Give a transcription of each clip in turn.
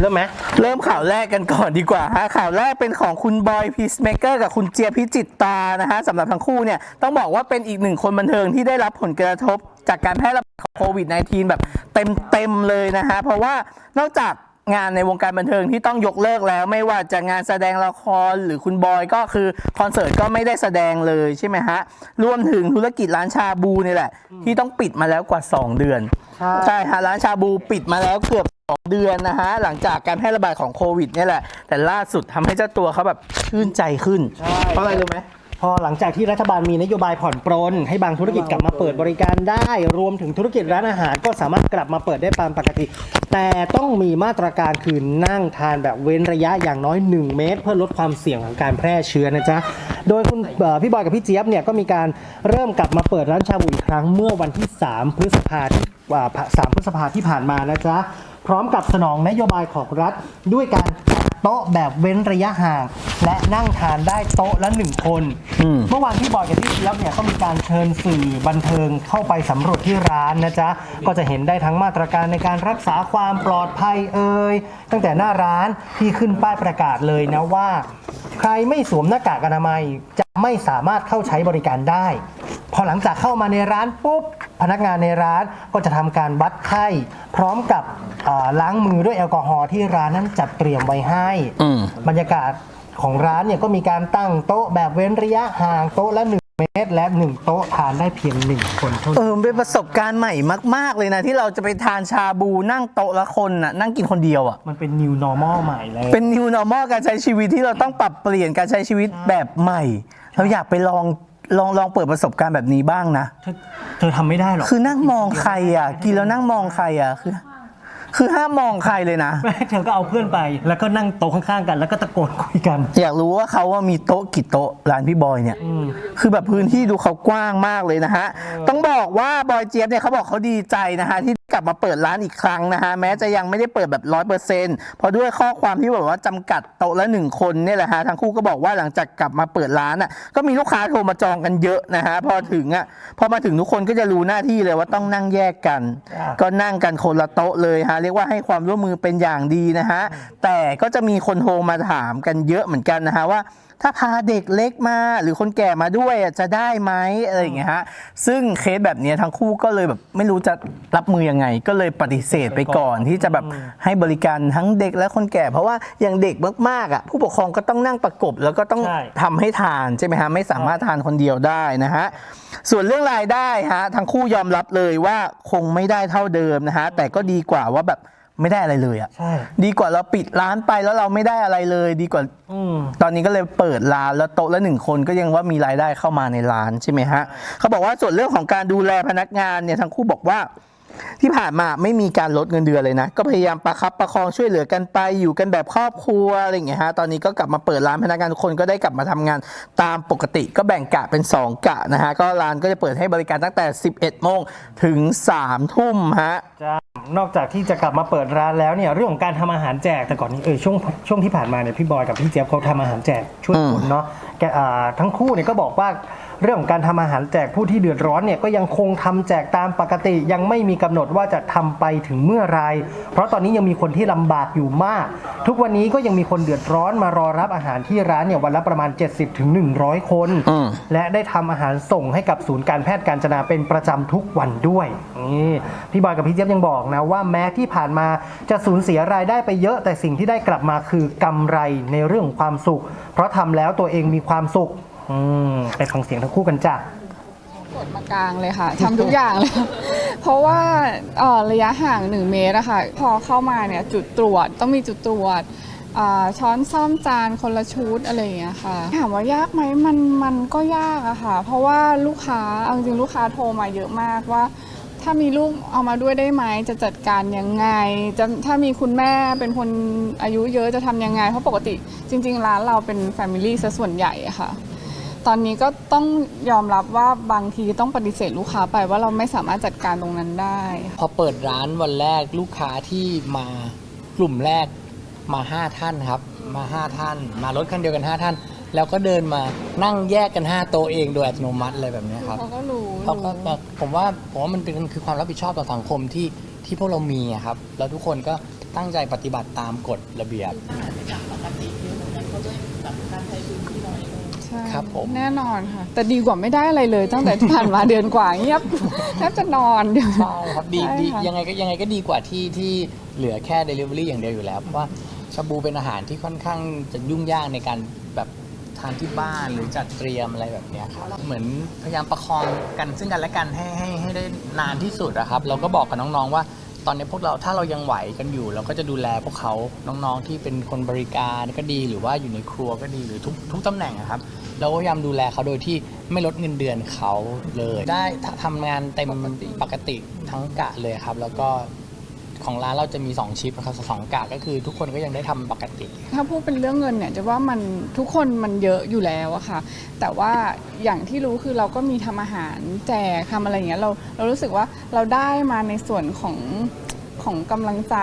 เริ่มไหมเริ่มข่าวแรกกันก่อนดีกว่าฮะข่าวแรกเป็นของคุณบอยพีซเมเกอร์กับคุณเจียพิจิตตานะฮะสำหรับทั้งคู่เนี่ยต้องบอกว่าเป็นอีกหนึ่งคนบันเทิงที่ได้รับผลกระทบจากการแพร่ระบาดของโควิด -19 แบบเต็มๆเลยนะฮะเพราะว่านอกจากงานในวงการบันเทิงที่ต้องยกเลิกแล้ว ไม่ว่าจะงานแสดงละครหรือคุณบอยก็คือคอนเสิร์ตก็ไม่ได้แสดงเลยใช่ไหมฮะรวมถึงธุรกิจร้านชาบูนี่แหละ ที่ต้องปิดมาแล้วกว่า 2 เดือน ใช่ใช่ฮะร้านชาบูปิดมาแล้วเกือบส องเดือนนะฮะ หลังจากการแพร่ระบาดของโควิดเนี่ยแหละ แต่ล่าสุดทำให้เจ้าตัวเขาแบบชื่นใจขึ้น ใช่ เพราะอะไรรู้ไหม พอหลังจากที่รัฐบาลมีนโยบายผ่อนปรน ให้บางธุรกิจกลับมาเปิดบริการได้ รวมถึงธุรกิจร้านอาหารก็สามารถกลับมาเปิดได้ตามปกติ แต่ต้องมีมาตรการคือนั่งทานแบบเว้นระยะอย่างน้อย 1 เมตร เพื่อลดความเสี่ยงของการแพร่เชื้อนะจ๊ะ โดยคุณเอ่อพี่บอยกับพี่เจี๊ยบเนี่ยก็มีการเริ่มกลับมาเปิดร้านชาบูอีกครั้งเมื่อวันที่ 3 พฤษภาที่อ่าสามพฤษภาที่ผ่านมานะจ๊ะ พร้อมกับสนองนโยบายของรัฐด้วยการจัดโต๊ะแบบเว้นระยะห่าง และนั่งทานได้โต๊ะละหนึ่งคน อืม เมื่อวานที่บอยกับที่เจี๊ยบเนี่ยก็มีการเชิญสื่อบันเทิงเข้าไปสำรวจที่ร้านนะจ๊ะ ก็จะเห็นได้ทั้งมาตรการในการรักษาความปลอดภัยเอ่ยตั้งแต่หน้าร้านที่ขึ้นป้ายประกาศเลยนะว่า ใครไม่สวมหน้ากากอนามัยจะไม่สามารถเข้าใช้บริการได้พอ หลังจากเข้ามาในร้านปุ๊บพนักงานในร้านก็จะทำการวัดไข้ พร้อมกับเอ่อล้างมือด้วยแอลกอฮอล์ที่ร้านนั้นจัดเตรียมไว้ให้อืม บรรยากาศของร้านเนี่ยก็มีการตั้งโต๊ะแบบเว้นระยะห่างโต๊ะละ 1 เมตร และ 1 โต๊ะทานได้เพียง 1 คนเท่าเอนั้นอเป็นประสบการณ์ใหม่มาก ๆ เลยนะ ที่เราจะไปทานชาบูนั่งโต๊ะละคนน่ะนั่งกินคนเดียวอะ มันเป็น new normal ใหม่เลยเป็น new normal การใช้ชีวิตที่เราต้องปรับเปลี่ยนการใช้ชีวิตแบบใหม่ เราอยากไปลอง ลองลองเปิดประสบการณ์แบบนี้บ้างนะ เธอเธอทำไม่ได้หรอกคือนั่งมองใครอะ กินแล้วนั่งมองใครอะคือ คือห้ามมองใครเลยนะ แม่เธอก็เอาเพื่อนไป แล้วก็นั่งโต๊ะข้างๆกัน แล้วก็ตะโกนคุยกัน อยากรู้ว่าเขาว่ามีโต๊ะกี่โต๊ะร้านพี่บอยเนี่ย อืม คือแบบพื้นที่ดูเขากว้างมากเลยนะฮะ ต้องบอกว่าบอยเจี๊ยบเนี่ยเขาบอกเขาดีใจนะฮะที่ กลับมาเปิดร้านอีกครั้งนะฮะแม้จะยังไม่ได้เปิดแบบร้อยเปอร์เซ็นต์เพราะด้วยข้อความที่แบบว่าจำกัดโต๊ะละหนึ่งคนเนี่ยแหละฮะทั้งคู่ก็บอกว่าหลังจากกลับมาเปิดร้านอะก็มีลูกค้าโทรมาจองกันเยอะนะฮะพอถึงอะพอมาถึงทุกคนก็จะรู้หน้าที่เลยว่าต้องนั่งแยกกันจ้ะก็นั่งกันคนละโต๊ะเลยฮะเรียกว่าให้ความร่วมมือเป็นอย่างดีนะฮะแต่ก็จะมีคนโทรมาถามกันเยอะเหมือนกันนะฮะว่า ถ้าพาเด็กเล็กมาหรือคนแก่มาด้วยอะจะได้ไหมอะไรอย่างเงี้ยฮะซึ่งเคสแบบเนี้ยทั้งคู่ก็เลยแบบไม่รู้จะรับมือยังไง ก็เลยปฏิเสธไปก่อนที่จะแบบให้บริการทั้งเด็กและคนแก่ เพราะว่าอย่างเด็กมากๆอะผู้ปกครองก็ต้องนั่งประกบแล้วก็ต้องใช่ทำให้ทานใช่ไหมฮะไม่สามารถทานคนเดียวได้นะฮะส่วนเรื่องรายได้ฮะทั้งคู่ยอมรับเลยว่าคงไม่ได้เท่าเดิมนะฮะแต่ก็ดีกว่าว่าแบบ ไม่ได้อะไรเลยอะใช่ ดีกว่าเราปิดร้านไปแล้วเราไม่ได้อะไรเลย ดีกว่าอืม ตอนนี้ก็เลยเปิดร้านแล้วโต๊ะละหนึ่งคนก็ยังว่ามีรายได้เข้ามาในร้านใช่ไหมฮะเขาบอกว่าส่วนเรื่องของการดูแลพนักงานเนี่ยทั้งคู่บอกว่า ที่ผ่านมาไม่มีการลดเงินเดือนเลยนะ ก็พยายามประคับประคองช่วยเหลือกันไปอยู่กันแบบครอบครัวอะไรอย่างเงี้ยฮะตอนนี้ก็กลับมาเปิดร้านพนักงานทุกคนก็ได้กลับมาทำงานตามปกติก็แบ่งกะเป็น 2 กะนะฮะก็ร้านก็จะเปิดให้บริการตั้งแต่ 11โมงถึง3ทุ่มฮะ จ้า นอกจากที่จะกลับมาเปิดร้านแล้วเนี่ยเรื่องของการทำอาหารแจกแต่ก่อนนี้เออช่วงช่วงที่ผ่านมาเนี่ยพี่บอยกับพี่เจี๊ยบเขาทำอาหารแจกช่วยคนเนาะแกอ่าทั้งคู่เนี่ยก็บอกว่า เรื่องของการทำอาหารแจกผู้ที่เดือดร้อนเนี่ยก็ยังคงทำแจกตามปกติ ยังไม่มีกำหนดว่าจะทำไปถึงเมื่อไร เพราะตอนนี้ยังมีคนที่ลำบากอยู่มาก ทุกวันนี้ก็ยังมีคนเดือดร้อนมารอรับอาหารที่ร้านเนี่ยวันละประมาณ 70-100ถึง100 คนอืมและได้ทำอาหารส่งให้กับศูนย์การแพทย์การจนาเป็นประจำทุกวันด้วยนี่พี่บอยกับพี่เจี๊ยบยังบอกนะว่าแม้ที่ผ่านมาจะสูญเสียรายได้ไปเยอะ แต่สิ่งที่ได้กลับมาคือกำไรในเรื่องของความสุข เพราะทำแล้วตัวเองมีความสุข อืมไปฟังเสียงทั้งคู่กันจ้ะกดมากลางเลยค่ะทำทุกอย่างเลย เพราะว่าเอ่อระยะห่าง 1 เมตรอะค่ะ พอเข้ามาเนี่ยจุดตรวจต้องมีจุดตรวจช้อนซ่อมจานคนละชุดอะไรอย่างเงี้ยค่ะ ถามว่ายากไหมมันมันก็ยากอะค่ะ เพราะว่าลูกค้าเอาจริงลูกค้าโทรมาเยอะมากว่า ถ้ามีลูกเอามาด้วยได้ไหมจะจัดการยังไงจะถ้ามีคุณแม่เป็นคนอายุเยอะจะทำยังไง เพราะปกติจริง ๆ ร้านเราเป็นแฟมิลี่ซะส่วนใหญ่อะค่ะ ตอนนี้ก็ต้องยอมรับว่าบางทีต้องปฏิเสธลูกค้าไปว่าเราไม่สามารถจัดการตรงนั้นได้ พอเปิดร้านวันแรกลูกค้าที่มากลุ่มแรกมา 5 ท่านครับ มา 5 ท่าน มารถคันเดียวกัน 5 ท่าน แล้วก็เดินมานั่งแยกกัน 5 โต๊ะเองโดยอัตโนมัติเลยแบบเนี้ยครับเขาก็รู้เขาก็ผมว่าผมว่ามันเป็นคือความรับผิดชอบต่อสังคมที่ที่พวกเรามีอะครับ แล้วทุกคนก็ตั้งใจปฏิบัติตามกฎระเบียบใช่ ครับผม แน่นอนค่ะ แต่ดีกว่าไม่ได้อะไรเลย ตั้งแต่ที่ผ่านมาเดือนกว่าเงียบแทบจะนอนเดี๋ยว ใช่ครับดีใช่ดีค่ะ ยังไงก็ยังไงก็ดีกว่าที่ที่เหลือแค่ Delivery อย่างเดียวอยู่แล้ว เพราะว่าชาบูเป็นอาหารที่ค่อนข้างจะยุ่งยากในการแบบทานที่บ้านหรือจัดเตรียมอะไรแบบเนี้ยครับเหมือนพยายามประคองกันซึ่งกันและกันให้ให้ให้ได้นานที่สุดอะครับ เราก็บอกกับน้องๆว่า ตอนนี้พวกเราถ้าเรายังไหวกันอยู่ เราก็จะดูแลพวกเขาน้องๆที่เป็นคนบริการก็ดีหรือว่าอยู่ในครัวก็ดีหรือทุกทุกตำแหน่งอะครับ เราก็พยายามดูแลเขาโดยที่ไม่ลดเงินเดือนเขาเลย ได้ทำงานเต็มปกติทั้งกะเลยครับ แล้วก็ ของร้านเราจะมี 2 ชิปนะครับสองกะก็คือทุกคนก็ยังได้ทำปกติ ถ้าพูดเป็นเรื่องเงินเนี่ยจะว่ามันทุกคนมันเยอะอยู่แล้วอะค่ะ แต่ว่าอย่างที่รู้คือเราก็มีทำอาหารแจกทำอะไรอย่างเงี้ยเราเรารู้สึกว่าเราได้มาในส่วนของของกำลังใจ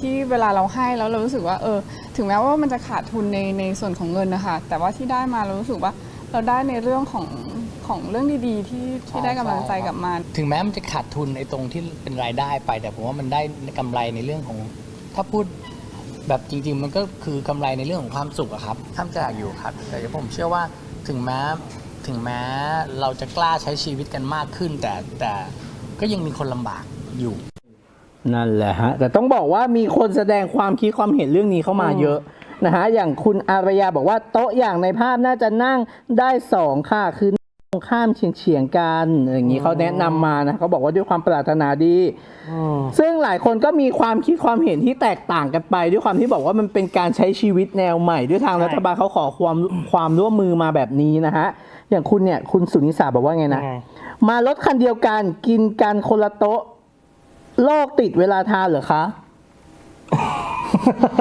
ที่เวลาเราให้แล้วเรารู้สึกว่าเออ ถึงแม้ว่ามันจะขาดทุนในในส่วนของเงินนะคะแต่ว่าที่ได้มาเรารู้สึกว่าเราได้ในเรื่องของ ของเรื่องดีๆ ที่ที่ได้กำลังใจกลับมาถึงแม้มันจะขาดทุนในตรงที่เป็นรายได้ไป แต่ผมว่ามันได้กำไรในเรื่องของ ถ้าพูดแบบจริง ๆ มันก็คือกำไรในเรื่องของความสุขอะครับท่ามจากอยู่ครับ แต่ผมเชื่อว่าถึงแม้ถึงแม้เราจะกล้าใช้ชีวิตกันมากขึ้น แต่แต่ก็ยังมีคนลำบากอยู่ นั่นแหละฮะ แต่ต้องบอกว่ามีคนแสดงความคิดความเห็นเรื่องนี้เข้ามาเยอะนะฮะ อย่างคุณอารยาบอกว่าโต๊ะอย่างในภาพน่าจะนั่งได้สองค่ะคือต รงข้ามเฉียงเฉียงๆกันอย่างนี้เขาแนะนำมานะเขาบอกว่าด้วยความปรารถนาดีอืมซึ่งหลายคนก็มีความคิดความเห็นที่แตกต่างกันไป ด้วยความที่บอกว่ามันเป็นการใช้ชีวิตแนวใหม่ ด้วยทางใช่รัฐบาลเขาขอความความร่วมมือมาแบบนี้นะฮะอย่างคุณเนี่ยคุณสุนิสาบอกว่าไงนะยังไงมารถคันเดียวกันกินกันคนละโต๊ะโรคติดเวลาทานเหรอคะ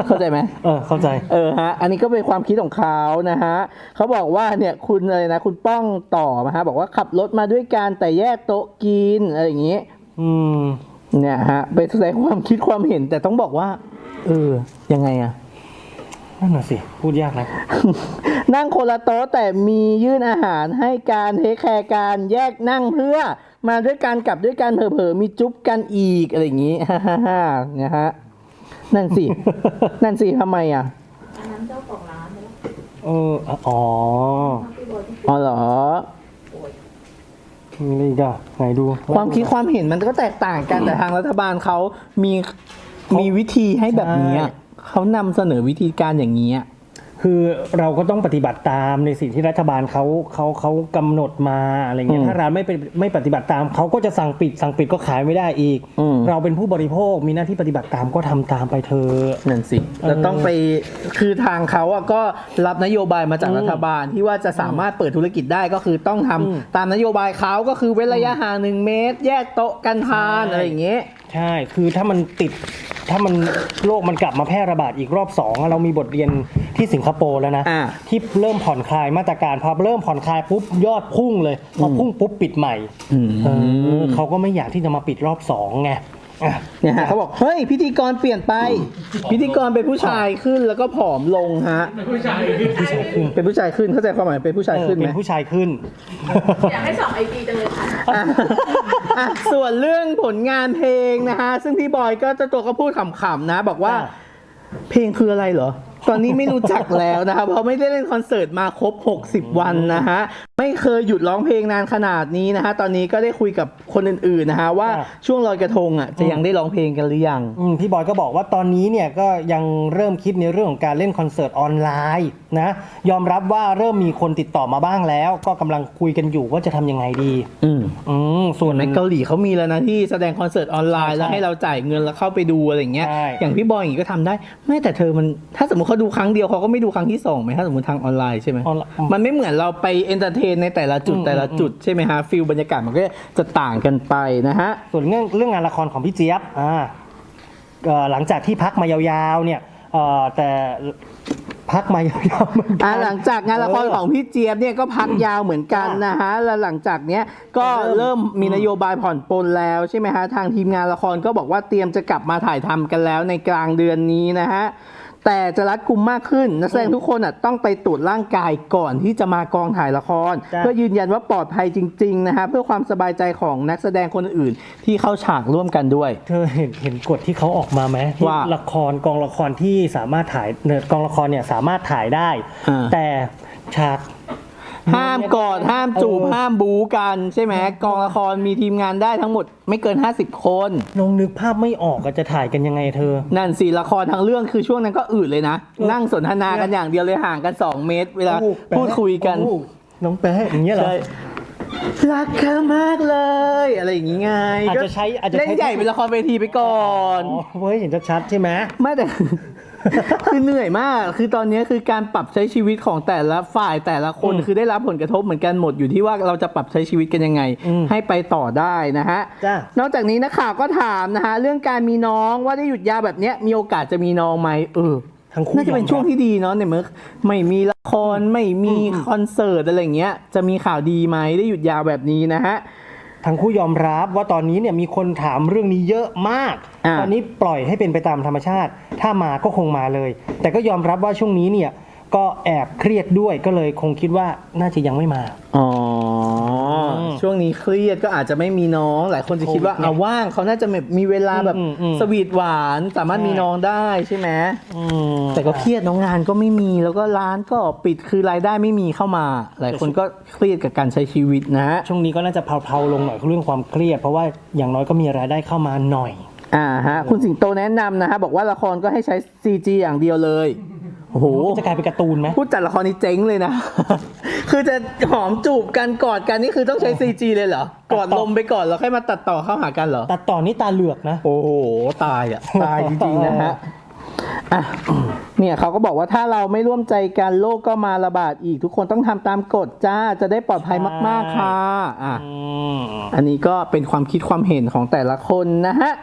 เข้าใจไหมเออเข้าใจ เออฮะ อันนี้ก็เป็นความคิดของเขานะฮะเขาบอกว่าเนี่ยคุณอะไรนะ คุณป้องต่อมาฮะ บอกว่าขับรถมาด้วยกันแต่แยกโต๊ะกินอะไรอย่างงี้อืมเนี่ยฮะไปแสดงความคิดความเห็นแต่ต้องบอกว่า เออ ยังไงอะนั่นน่ะสิ พูดยากนะ นั่งคนละโต๊ะแต่มียื่นอาหารให้การเทคแคร์การแยกนั่งเพื่อ มาด้วยกันกลับด้วยกันเผลอๆมีจุ๊บกันอีกอะไรอย่างงี้ฮ่าฮ่าฮ่านะฮะ นั่นสิ นั่นสิทำไมอะเอออ๋ออ๋อเหรอมีอะไรอีกอะไหนดูความคิดความเห็นมันก็แตกต่างกันแต่ทางรัฐบาลเขามีมีวิธีให้แบบนี้อะเขานำเสนอวิธีการอย่างนี้อะ คือเราก็ต้องปฏิบัติตามในสิ่งที่รัฐบาลเขาเขาเขากำหนดมาอะไรเงี้ยถ้าร้านไม่เป็นไม่ปฏิบัติตามเขาก็จะสั่งปิดสั่งปิดก็ขายไม่ได้อีกอืมเราเป็นผู้บริโภคมีหน้าที่ปฏิบัติตามก็ทำตามไปเถอะนั่นสิจะต้องไปคือทางเขาอะก็รับนโยบายมาจากอืมรัฐบาลที่ว่าจะสามารถเปิดธุรกิจได้ก็คือต้องทำอืมตามนโยบายเขาก็คือเว้นระยะห่างหนึ่งเมตร แยกโต๊ะกันทานใช่อะไรอย่างเงี้ยใช่ คือถ้ามันติด ถ้ามันโรคมันกลับมาแพร่ระบาดอีกรอบสองอะเรามีบทเรียน ที่สิงคโปร์แล้วนะ อ่าที่เริ่มผ่อนคลายมาตรการพอเริ่มผ่อนคลายปุ๊บยอดพุ่งเลยพอพุ่งปุ๊บปิดใหม่อืมเออเขาก็ไม่อยากที่จะมาปิดรอบสองไงอะ เนี่ยฮะเขาบอกเฮ้ยพิธีกรเปลี่ยนไป พิธีกรเป็นผู้ชายขึ้นแล้วก็ผอมลงฮะเป็นผู้ชายขึ้นเข้าใจความหมายเป็นผู้ชายเออขึ้นไหเป็มนผู้ชายขึ้น อยากให้สองไอจีจังเลยค่ะ อะอะส่วนเรื่องผลงานเพลงนะฮะ ซึ่งพี่บอยก็เจะตัวก็พูดขำๆนะ บอกว่า อ่า เพลงคืออะไรเหรอ ตอนนี้ไม่รู้จักแล้วนะครับเพราะไม่ได้เล่นคอนเสิร์ตมาครบ 60 วันนะฮะ ไม่เคยหยุดร้องเพลงนานขนาดนี้นะฮะ ตอนนี้ก็ได้คุยกับคนอื่นๆนะฮะว่าอ่าช่วงลอยกระทงอะจะยังได้ร้องเพลงกันหรือยังอืมพี่บอยก็บอกว่าตอนนี้เนี่ยก็ยังเริ่มคิดในเรื่องของการเล่นคอนเสิร์ตออนไลน์นะยอมรับว่าเริ่มมีคนติดต่อมาบ้างแล้ว ก็กำลังคุยกันอยู่ว่าจะทำยังไงดี อืมอืมส่วนในเกาหลีเขามีแล้วนะที่แสดงคอนเสิร์ตออนไลน์ใช่แล้วให้เราจ่ายเงินแล้วเข้าไปดูอะไรอย่างเงี้ย ใช่ อย่างพี่บอยอย่างงี้ก็ทำได้ ไม่แต่เธอมันถ้าสมมติเขาดูครั้งเดียวเขาก็ไม่ดูครั้งที่สองไหมถ้าสมมติทางออนไลน์ใช่ไหมออนไลน์ มันไม่เหมือนเราไปเอนเตอร์เทนในแต่ละจุดอืมแต่ละจุดใช่ไหมฮะฟิลบรรยากาศมันก็จะต่างกันไปนะฮะ ส่วนเรื่องเรื่องงานละครของพี่เจี๊ยบอ่าเอ่อหลังจากที่พักมายาวๆเนี่ยเอ่อแต่พักมายาวๆเหมือนกัอ่าน หลังจากงานละครของพี่เจี๊ยบเนี่ยก็พักยาวเหมือนกันนะฮะ แล้วหลังจากเนี้ยก็เริ่เริ่มมมีนโยบายผ่อนปลนแล้วใช่ไหมฮะ ทางทีมงานละครก็บอกว่าเตรียมจะกลับมาถ่ายทำกันแล้วในกลางเดือนนี้นะฮะ แต่จะรัดกุมมากขึ้นนักแสดงทุกคนอะต้องไปตรวจร่างกายก่อนที่จะมากองถ่ายละครจ้ะเพื่อยืนยันว่าปลอดภัยจริงๆนะฮะเพื่อความสบายใจของนักแสดงคนอื่นที่เข้าฉากร่วมกันด้วย เธอเห็นเห็นกฎที่เขาออกมาไหมที่ว่าละครกองละครที่สามารถถ่ายเนิร์ดกองละครเนี่ยสามารถถ่ายได้ อ่า แต่ฉาก ห้ามกอดห้ามจูบเออห้ามบูกันใช่ไหมกองละครมีทีมงานได้ทั้งหมดไม่เกิน 50 คนลองนึกภาพไม่ออกอะจะถ่ายกันยังไงเธอ นั่นสิละครทั้งเรื่องคือช่วงนั้นก็อืดเลยนะเออนั่งสนทนากันอย่างเดียวเลยห่างกัน 2 เมตร เวลาโอ้โหแปะพูดคุยกันโอ้โหน้องแป๊ะอย่างเงี้ยเหรอใช่รักเธอมากเลย อะไรอย่างงี้ไงอาจจะใช้อาจจะใช้เล่นใหญ่เป็นละครเวทีไปก่อนอ๋อเว้ยเห็นชัดๆใช่ไหมไม่แต่ คือเหนื่อยมาก คือตอนนี้คือการปรับใช้ชีวิตของแต่ละฝ่ายแต่ละคนอืมคือได้รับผลกระทบเหมือนกันหมดอยู่ที่ว่าเราจะปรับใช้ชีวิตกันยังไงอืมให้ไปต่อได้นะฮะ จ้ะ นอกจากนี้นักข่าวก็ถามนะฮะเรื่องการมีน้องว่าได้หยุดยาวแบบเนี้ยมีโอกาสจะมีน้องไหมเออ ทั้งคู่น่าจะเป็นยอมรับช่วงที่ดีเนาะในเมื่อไม่มีละครไม่มีคอนเสิร์ตอะไรอย่างเงี้ยจะมีข่าวดีไหมได้หยุดยาวแบบนี้นะฮะ ทั้งคู่ยอมรับว่าตอนนี้เนี่ยมีคนถามเรื่องนี้เยอะมาก อ่า ตอนนี้ปล่อยให้เป็นไปตามธรรมชาติ ถ้ามาก็คงมาเลย แต่ก็ยอมรับว่าช่วงนี้เนี่ย ก็แอบเครียดด้วยก็เลยคงคิดว่าน่าจะยังไม่มา อ๋อมช่วงนี้เครียดก็อาจจะไม่มีน้อง หลายคนจะคิดว่าโควิดเนี่ยเอาว่างเขาน่าจะแบบมีเวลาแบบอืมอืมสวีทหวานสามารถใช่มีน้องได้ใช่ไหมอืมแต่ก็เครียดน้องงานก็ไม่มีแล้วก็ร้านก็ปิดคือรายได้ไม่มีเข้ามา หลายคนก็เครียดกับการใช้ชีวิตนะฮะช่วงนี้ก็น่าจะเพลาๆลงหน่อยเรื่องความเครียด เพราะว่าอย่างน้อยก็มีรายได้เข้ามาหน่อย อ่าฮะคุณสิงโตแนะนำนะฮะบอกว่าละครก็ให้ใช้ CG อย่างเดียวเลย โอ้โห จะกลายเป็นการ์ตูนไหมพูดจัดละครนี้เจ๊งเลยนะ คือจะหอมจูบกันกอดกันนี่คือต้องใช้ CG เลยเหรอกอดลมไปก่อนแล้วค่อยมาตัดต่อเข้าหากันเหรอ ตัดต่อนนี่ตาเหลือกนะ โอ้โห ตายอะ ตายจริงๆนะฮะอะเนี่ยเขาก็บอกว่าถ้าเราไม่ร่วมใจกันโลกก็มาระบาดอีกทุกคนต้องทำตามกฎจ้าจะได้ปลอดภัยมาก ๆค่ะอะอืมอันนี้ก็เป็นความคิดความเห็นของแต่ละคนนะฮะ